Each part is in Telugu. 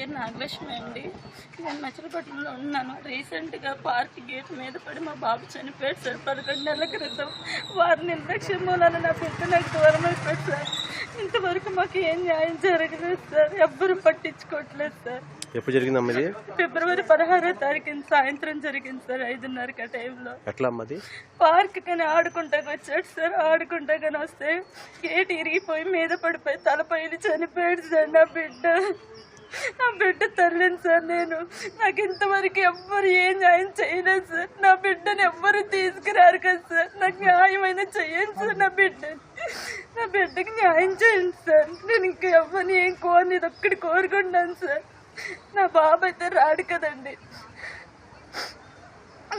పేరు నాగలక్ష్మి అండి. నేను మచిలీపట్నంలో ఉన్నాను. రీసెంట్గా పార్క్ గేట్ మీద పడి మా బాబు చనిపోయాడు. సార్ పదకొండు నెలల క్రితం. వారి నిర్లక్ష్యం మూలన నా బిడ్డ నాకు దూరం అయిపోయాడు సార్. ఇంతవరకు మాకు ఏం న్యాయం జరగలేదు సార్. ఎవ్వరూ పట్టించుకోవట్లేదు సార్. ఎప్పుడు జరిగిందమ్మా ఇది? ఫిబ్రవరి పదహారో తారీఖున సాయంత్రం జరిగింది సార్ ఐదున్నరకి ఆ టైంలో. ఎట్లా అమ్మది పార్క్ కానీ ఆడుకుంటాకి వచ్చాడు సార్. ఆడుకుంటా కానీ వస్తే గేట్ ఇరిగిపోయి మీద పడిపోయి తలపైన చనిపోయాడు సార్ నా బిడ్డ. నా బిడ్డ తల్లిని సార్ నేను. నాకు ఇంతవరకు ఎవ్వరు ఏం న్యాయం చేయలేదు సార్. నా బిడ్డని ఎవ్వరు తీసుకురారు కదా సార్. నాకు న్యాయమైన చెయ్యండి సార్ నా బిడ్డని. నా బిడ్డకి న్యాయం చేయండి సార్. నేను ఇంకా ఎవ్వరిని ఏం కోరిని ఇది ఒక్కటి కోరుకుంటాను సార్. నా బాబు అయితే రాడు కదండి.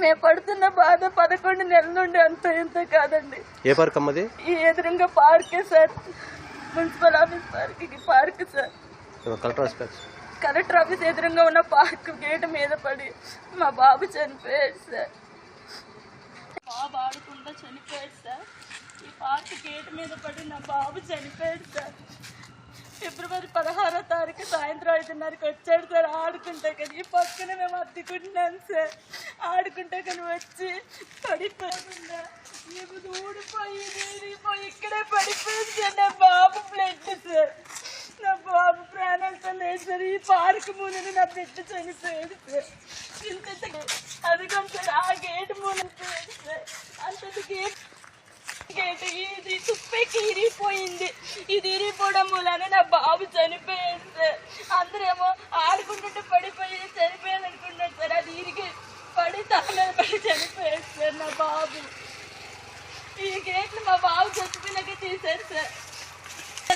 మేము పడుతున్న బాధ పదకొండు నెలల నుండి అంత ఇంత కాదండి. ఏ పార్క్ అమ్మది? ఈ ఎదురుగా పార్కే sir. Municipal office park park sir. Collector office ఎదురుగా ఉన్న పార్క్ గేట్ మీద పడి మా బాబు చనిపోయాడు సార్. బాబు ఆడుకుంటూ చనిపోయాడు సార్. ఈ పార్క్ గేట్ మీద పడి నా బాబు చనిపోయాడు సార్. ఫిబ్రవరి పదహారో తారీఖు సాయంత్రం ఐదున్నరకి వచ్చాడు సార్. ఆడుకుంటే కానీ ఈ పక్కన మేము అద్దెకుంటున్నాం సార్. ఆడుకుంటే కానీ వచ్చి పడిపోయిందా మేము ఊడిపోయి ఊడిపోయి ఇక్కడే పడిపోయింది సార్. నా బాబు ప్లే సార్ నా బాబు ప్రాణాలతో లేదు సార్ ఈ పార్క్ ముందు నా బిడ్డ చనిపోయాడు సార్ ఇంత అదిగో సార్ ఆ గేట్ మూల పోయాడు అంత గేట్ గేట్ ఇది తుప్పెకి ఇరిగిపోయింది ఇది ఇరిగిపోవడం మూలాన నా బాబు చనిపోయాడు సార్ అందరేమో ఆడుకుంటుంటే పడిపోయి చనిపోయాడు అనుకున్నాడు సార్. అది ఇరిగి పడి తాగలేదు పడి చనిపోయాడు సార్ నా బాబు. ఈ గేట్లు మా బాబు చచ్చిపోయినాక తీశారు సార్.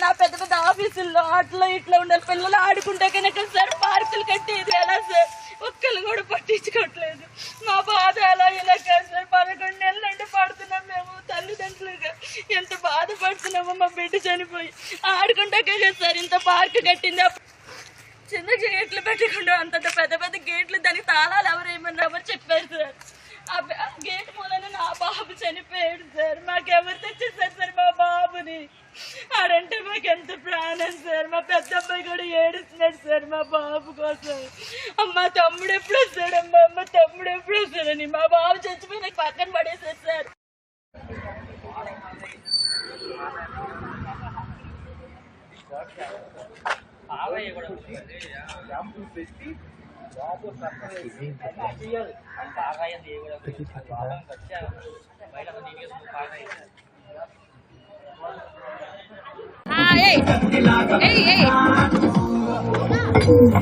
నా పెద్ద పెద్ద ఆఫీసుల్లో అట్లా ఇట్లా ఉండాలి. పిల్లలు ఆడుకుంటే కనుక సార్ పార్కులు కట్టి ఇది ఎలా సార్? ఒక్కరు కూడా పట్టించుకోవట్లేదు. మా బాధ ఎలా ఇలా కాదు సార్? పదకొండు నెలల నుండి పడుతున్నాం మేము తల్లిదండ్రులుగా. ఎంత బాధపడుతున్నామో మా బిడ్డ చనిపోయి. ఆడుకుంటే కదా సార్ ఇంత పార్క్ కట్టింది. అప్పుడు చిన్న గేట్లు పెట్టకుండా అంతంత పెద్ద పెద్ద గేట్లు దానికి తాళాలు ఎవరు ఏమన్నా ఎవరు చెప్పారు సార్. ఆ గేట్ మూలన నా బాబు చనిపోయాడు సార్ మాకెవరు తెచ్చేసారు సార్ మా బాబుని ఆడంటే మాకు ఎంత ప్రాణం సార్ మా పెద్ద అబ్బాయి కూడా ఏడుస్తున్నాడు సార్ మా బాబు కోసం అమ్మ తమ్ముడు ఎప్పుడు వస్తాడు అమ్మ అమ్మ తమ్ముడు ఎప్పుడు వస్తాడని మా బాబు చచ్చిపోయి నాకు పక్కన పడేసారు sir Hey, hey.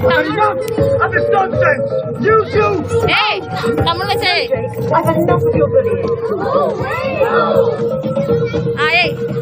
That is nonsense. You too! Hey, I'm gonna say. I've had enough of your bullying. Oh, ah, hey. Aye.